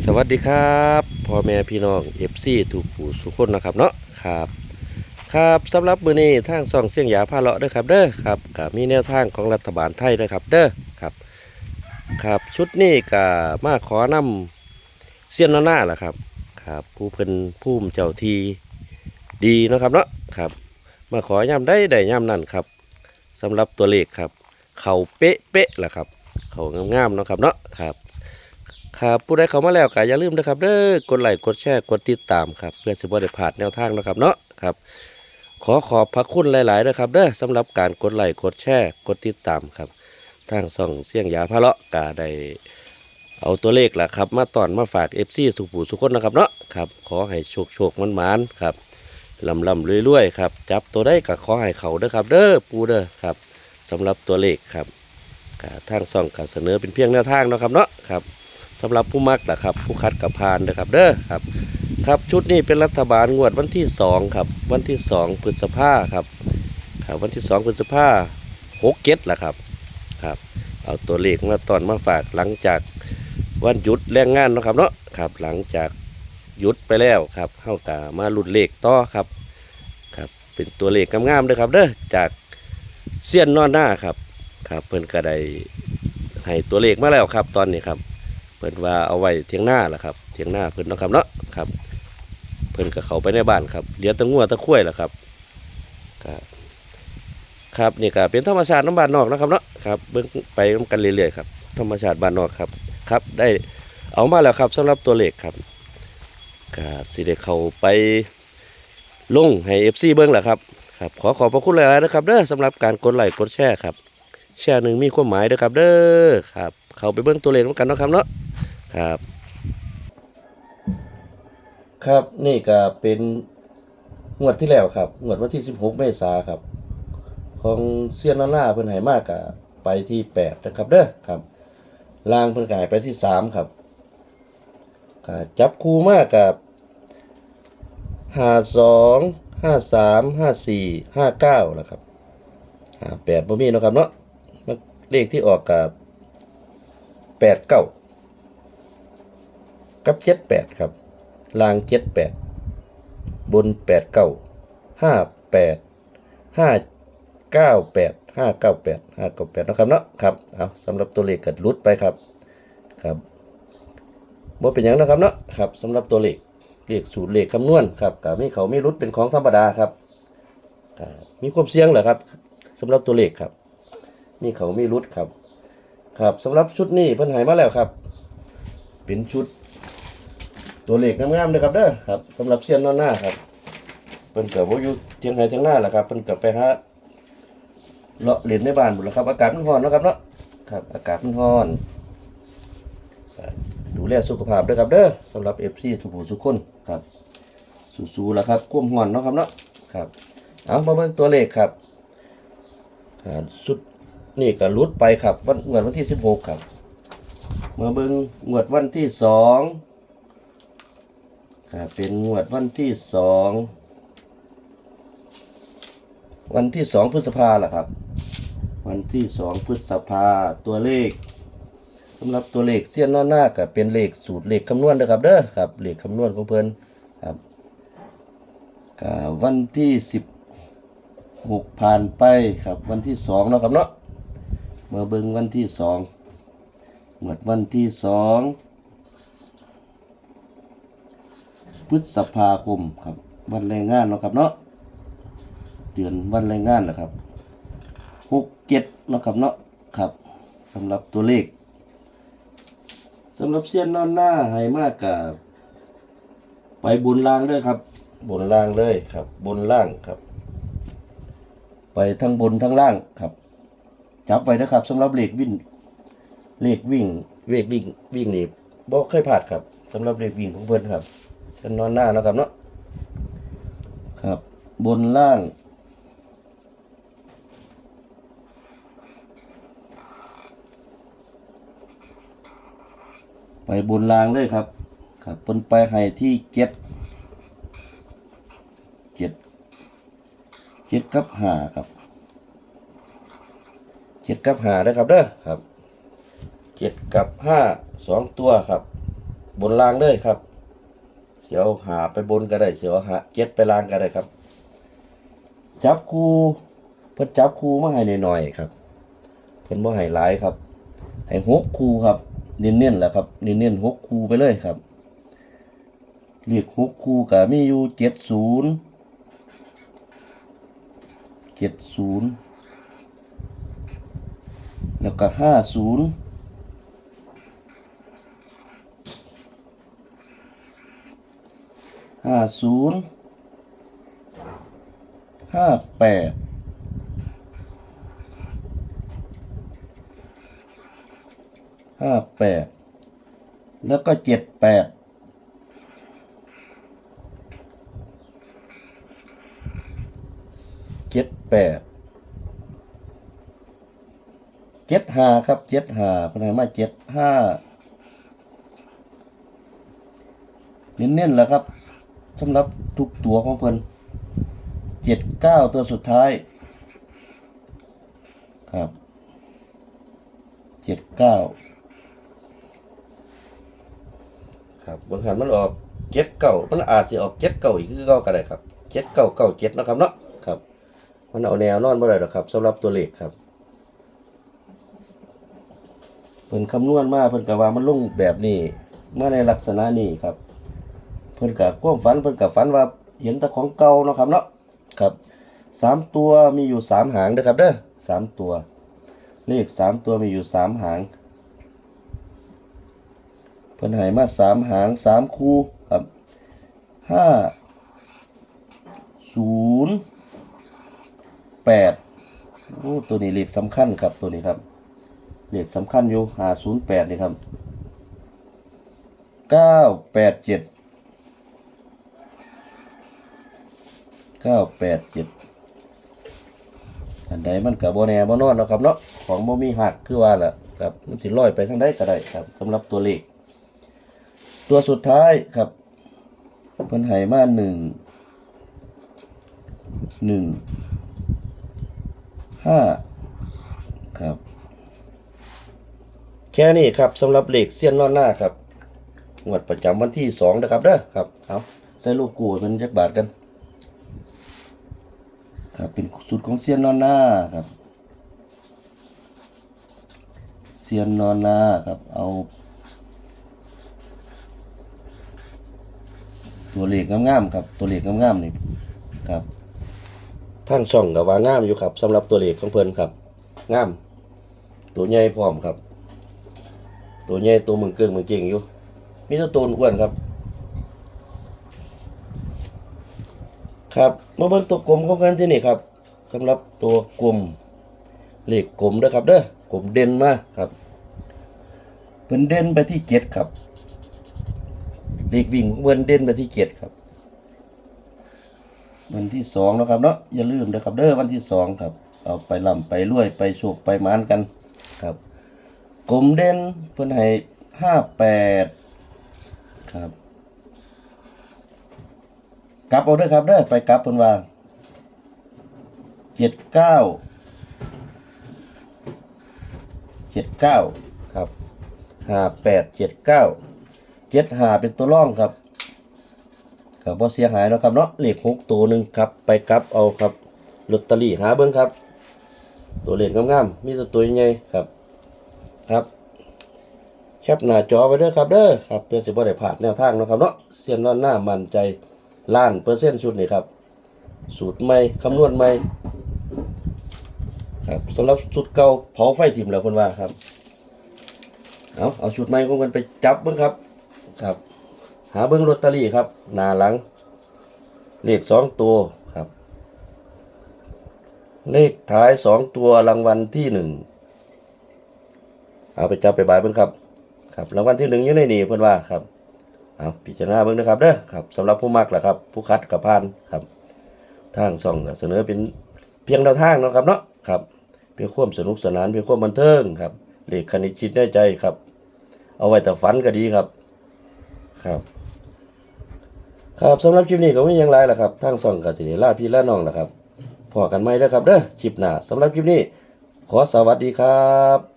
สวัสดีครับพ่อแม่พี่น้องเอฟซีถูกผู้สุขคนนะครับเนาะครับครับสำหรับมือนี้ทางซองเสียงหยาพาเลาะเด้อครับเด้อครับก็มีแนวทางของรัฐบาลไทยเด้อครับเด้อครับครับชุดนี้ก็มาขอนำเสี้ยนหน้าล่ะครับครับผู้เพิ่นผู้มเจ้าทีดีนะครับเนาะครับ มาขอย่ำได้ได้ย่ำนั่นครับสำหรับตัวเลขครับ เข่าเป๊ะเป๊ะๆล่ะครับ เข่างามๆนะครับเนาะครับ ครับผู้ใดเข้ามาแล้วก็อย่าลืมนะครับเด้อกดไลค์กดแชร์กดติดตามครับ เพื่อสิบ่ได้พลาดแนวทางนะครับเนาะครับ ขอขอบพระคุณหลายๆนะครับเด้อสำหรับการกดไลค์กดแชร์กดติดตามครับ ทางช่องเสียงยาพะเลาะก็ได้เอาตัวเลขล่ะครับ มาตอนมาฝาก FC ทุกผู้ทุกคนนะครับเนาะครับ ขอให้โชคโชคมันมันครับลำลำๆรวยๆครับ จับตัวได้ก็ขอให้เขาเด้อครับ เด้อปูเด้อครับสำหรับตัวเลขครับทางช่องก็เสนอเป็นเพียงแนวทางเนาะครับเนาะครับ สำหรับผู้มักนะครับ ผู้คัดกับพานนะครับ เด้อครับ ครับชุดนี้เป็นรัฐบาลงวดวันที่สองครับ วันที่สองพฤษภาครับครับ วันที่สองพฤษภาหกเก็ดละครับครับ เอาตัวเลขมาตอนมาฝากหลังจากวันหยุดแรงงานนะครับเนาะครับ หลังจากหยุดไปแล้วครับเข้ากามาลุ้นเลขต่อครับครับ เป็นตัวเลขงามๆเด้อครับ เด้อจากเซียนนอนหน้าครับ ครับเพิ่นก็ได้ให้ตัวเลขมาแล้วครับ ตอนนี้ครับ เพิ่นว่าเอาไว้เทียงหน้าล่ะครับเทียงหน้าเพิ่นนะครับเนาะครับ เพิ่นก็เขาไปในบ้านครับเลี้ยงตะงัวตะคุ้ยล่ะครับครับครับนี่ก็เป็นธรรมชาติน้ำบ้านนอกนะครับเนาะครับเบิ่งไปกันเรื่อยๆครับธรรมชาติบ้านนอกครับครับ ได้เอามาแล้วครับสำหรับตัวเลขครับก็สิได้เข้าไปลงให้ FC เบิ่งแหละครับครับ ขอขอบพระคุณหลายๆนะครับเด้อสำหรับการกดไลค์กดแชร์ครับแชร์หนึ่งมีความหมายเด้อครับเด้อครับ เข้าไปเบิ่งตัวเลขนกันนะครับเนาะ ครับ ครับนี่ก็เป็นงวดที่แล้วครับงวดวันที่ 16 เมษาครับ ของเซียนนาล่าเพิ่นให้มากกะไปที่ 8 นะครับเด้อครับลางเพิ่นก็ให้ไปที่ 3 ครับก็จับคู่มากกับ52 53 54 59แล้วครับ58บ่มีเนาะครับเนาะเลขที่ออกกับ89กั บเจ็ดแปดครับ ลางเจ็ดแปดบนแปดเก้าห้าแปดห้าเก้าแปดห้าเก้าแปดห้าเก้าแปดนะครับเนาะครับเอาสำหรับตัวเลขกัดลุดไปครับครับบ่เป็นอย่างนะครับเนาะครับสำหรับตัวเลขเลขสูตรเลขคำนวณครับกับมีเขามีรุดเป็นของธรรมดาครับมีความเสี่ยงเหรอครับสำหรับตัวเลขครับ มีเขามีรุดครับ ครับสำหรับชุดนี้เพิ่นหายมาแล้วครับ เป็นชุด ตัวเลขงามๆเลยครับเด้อครับสำหรับเซียนนอนหน้าครับเพิ่นเกิดว่าอยู่เทียงไห้เทียงหน้าแหละครับเพิ่นเกิดไปฮะเลาะเล่นในบ้านบุญแล้วครับ อากาศมันร้อนนะครับเนาะครับ อากาศมันร้อน ดูแลสุขภาพด้วยครับเด้อสำหรับเอฟซีทุกผู้ทุกคนครับสู้ๆแล้วครับก้มห่อนเนาะครับเนาะครับเอามาเบิ่งตัวเลขครับสุดนี่ก็ลุดไปครับวันเงินวันที่สิบหกครับ มาเบิ่งงวดวันที่สอง เป็นงวดวันที่สองวันที่สองพฤษภาล่ะครับ วันที่สองพฤษภาตัวเลขสำหรับตัวเลขเสี้ยนนอนหน้ากับเป็นเลขสูตรเลขคำนวณนะครับเด้อครับเลขคำนวณของเพิ่นครับก็วันที่สิบหกผ่านไปครับวันที่สองเนาะครับเนาะมาเบิ่งวันที่สองงวดวันที่สอง พฤษภาคมครับ วันแรงงานเนาะครับเนาะเดือนวันแรงงานนะครับหกเจ็ดเนาะครับเนาะครับสำหรับตัวเลขสำหรับเสี้ยนนอนหน้าให้มากกับไปบนล่างเลยครับ บนล่างเลยครับ บนล่างครับ ไปทั้งบนทั้งล่างครับจับไปนะครับสำหรับเลขวิ่งเลขวิ่งเลขวิ่งวิ่งนี่บ่เคยพลาดครับสำหรับเลขวิ่งของเพิ่นครับ เส้นนอนหน้านะครับเนาะครับ บนล่าง ไปบนล่างเลยครับ ครับบนไปให้ที่เจ็ดเจ็ดเจ็ดกับหาครับเจ็ดกับหาได้อครับเด้อครับเจ็ดกับห้าสองตัวครับ บนล่างเลยครับเสียวหาไปบนก็ได้เสียวหาเจ็ดไปล่างก็ได้ครับ จับคูเพิ่นจับคูมาให้หน่อยๆครับ เพิ่นบ่ให้หลายครับให้หกคูครับ เน้นๆแหละครับ เน้นๆหกคูไปเลยครับเรียกหกคูก็มีอยู่เจ็ดศูนย์เจ็ดศูนย์แล้วก็ห้าศูนย์ ห้าศูนย์ห้าแปดห้าแปดแล้วก็เจ็ดแปดเจ็ดแปดเจ็ดห้าครับเจ็ดห้าพนักมาเจ็ดห้าเน้นๆแล้วครับ สำหรับทุกตัวของเพิ่นเจ็ดเก้าตัวสุดท้าย ครับเจ็ดเก้าครับบางครั้งมันออกเจ็ดเก้ามันอาจจะออกเจ็ดเก้าอีกคือเก้าก็ได้ครับเจ็ดเก้าเก้าเจ็ดนะครับเนาะครับ มันเอาแนวนอนบ่ได้หรอกครับสำหรับตัวเลขครับเพิ่นคำนวณมาเพิ่นก็ว่ามันลงแบบนี้มาในลักษณะนี้ครับ เพิ่นก็ความฝันเพิ่นก็ฝันว่าเห็นแต่ของเก่าเนาะครับเนาะครับสามตัวมีอยู่สามหางเด้อครับเด้อสามตัว เลขสามตัวมีอยู่สามหางเพิ่นให้มาสามหางสามคู่ครับห้าศูนย์แปดโอ้ตัวนี้เลขสำคัญครับตัวนี้ครับเลขสำคัญอยู่ห้าศูนย์แปดนี่ครับเก้าแปดเจ็ด เก้าแปดเจ็ดอันใดมันกับโบแน่บ่นอนเนาครับเนาะของบ่มีหักคือว่าล่ะครับมันสิลอยไปทางใดก็ได้ครับสำหรับตัวเลข ตัวสุดท้ายครับเพิ่นให้มาหนึ่งหนึ่งห้าครับ แค่นี้ครับสำหรับเลขเสี้ยนนอนหน้าครับงวดประจำวันที่สองนะครับเด้อครับเอาใส่ลูกกูให้มันจักบาทกัน ครับเป็นสูตรของเซียนนอนหน้าครับเซียนนอนหน้าครับเอาตัวเลขงามๆครับตัวเลขงามๆนี่ครับทั้งช่องกับว่างามอยู่ครับสำหรับตัวเลขของเพิ่นครับงาม ตัวใหญ่พร้อมครับ ตัวใหญ่ตัวมึงเกิงมึงเก่งอยู่มีตัวโตนอ้วนครับ ครับมาเบิ่งตัวกลมของกันที่นี่ครับสำหรับตัวกลมเลขกลมเด้อครับเด้อกลมเด่นมาครับเป็นเด่นไปที่เจ็ดครับเลขวิ่งของเพิ่นเด่นไปที่เจ็ดครับ วันที่สองแล้วครับเนาะอย่าลืมนะครับเด้อวันที่สองครับ เอาไปลำไปรวยไปโชคไปมานกันครับกลมเด่นเพิ่นให้ห้าแปดครับ กลับเอาเด้อครับเด้อไปกลับเพิ่นว่าเจ็ดเก้าเจ็ดเก้าครับห้าแปดเจ็ดเก้าเจ็ดห้าเป็นตัวร่องครับครับบ่เสียหายเนาะครับเนาะเลขหกตัวหนึ่งครับ ไปกลับเอาครับลอตเตอรี่หาเบิ่งครับ ตัวเลขงามๆมีตัวตัวใหญ่ๆครับ ครับแคปหน้าจอไว้เด้อครับเด้อครับเพื่อสิบ่ได้พลาดแนวทางเนาะครับเนาะเสียนนอนหน้ามั่นใจ ล้านเปอร์เซ็นต์ชุดนี่ครับ สูตรใหม่คำนวณใหม่ครับสำหรับชุดเก่าเผาไฟถิ่มแล้วคนว่าครับ เอาเอาชุดใหม่ของกันไปจับเบิ้งครับ ครับ หาเบิ้งลอตเตอรี่ครับ หน้าหลัง เลขสองตัวครับ เลขท้ายสองตัวรางวัลที่หนึ่งเอาไปจับไปบายเบิ้งครับ ครับรางวัลที่หนึ่งอยู่ในนี่เพื่อนว่าครับ เอาพิจารณาเบิ่งนะครับเด้อครับสำหรับผู้มักแหละครับ ผู้คัดกับพานครับ ทางช่องก็เสนอเป็นเพียงแนวทางเนาะครับเนาะครับเพียงความสนุกสนานเพียงความบันเทิงครับเลขคณิตคิดได้ใจครับ เอาไว้แต่ฝันก็ดีครับครับ ครับสำหรับคลิปนี้ก็ไม่ยังไรล่ะครับทางช่องก็สิได้ลาพี่และน้องล่ะครับพอกันไหมเด้อครับเด้อคลิปหน้าสำหรับคลิปนี้ ขอสวัสดีครับ